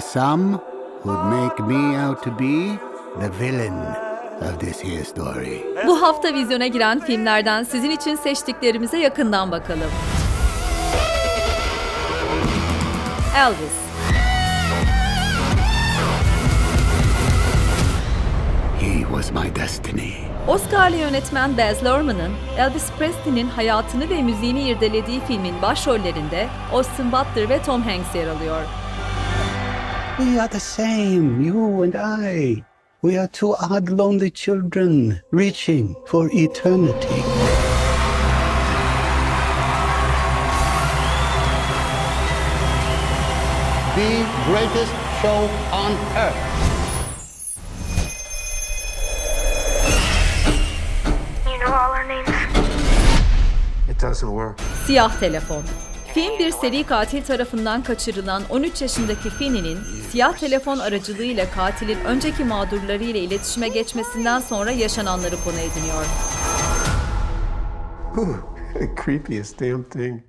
some would make me out to be the villain of this here story. Bu hafta vizyona giren filmlerden sizin için seçtiklerimize yakından bakalım. Elvis, He was my destiny. Oscar'lı yönetmen Baz Luhrmann'ın Elvis Presley'nin hayatını ve müziğini irdelediği filmin başrollerinde Austin Butler ve Tom Hanks yer alıyor. We are the same, you and I. We are two odd, lonely children reaching for eternity. The greatest show on earth. You know all our names? It doesn't work. Siyah Telefon Film bir seri katil tarafından kaçırılan 13 yaşındaki Finney'nin siyah telefon aracılığıyla katilin önceki mağdurları ile iletişime geçmesinden sonra yaşananları konu ediniyor. Creepiest damn thing.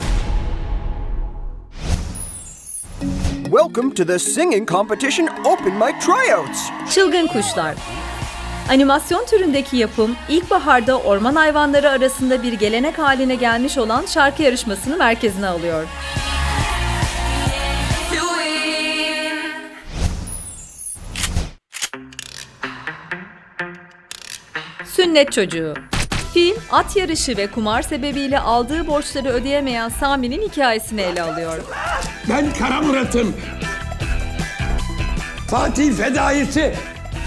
Welcome to the singing competition Open Mic Tryouts. Çılgın Kuşlar Animasyon türündeki yapım, ilkbaharda orman hayvanları arasında bir gelenek haline gelmiş olan şarkı yarışmasını merkezine alıyor. Sünnet Çocuğu Film, at yarışı ve kumar sebebiyle aldığı borçları ödeyemeyen Sami'nin hikayesini ele alıyor. Ben Kara Murat'ım. Fatih fedaisi.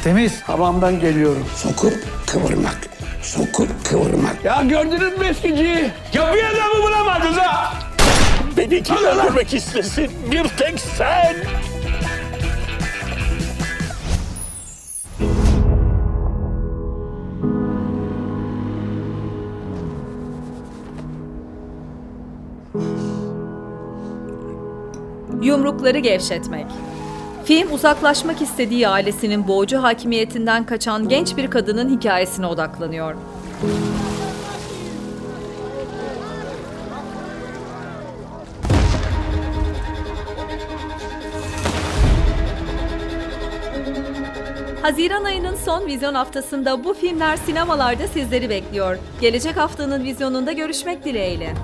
Temiz. Havamdan geliyorum. Sokup kıvırmak. Sokup kıvırmak. Ya gördünüz mü eskiciyi? Ya bir adamı bulamadınız ha. Beni kim öldürmek istesin? Bir tek sen. Yumrukları gevşetmek. Film uzaklaşmak istediği ailesinin boğucu hakimiyetinden kaçan genç bir kadının hikayesine odaklanıyor. Haziran ayının son vizyon haftasında bu filmler sinemalarda sizleri bekliyor. Gelecek haftanın vizyonunda görüşmek dileğiyle.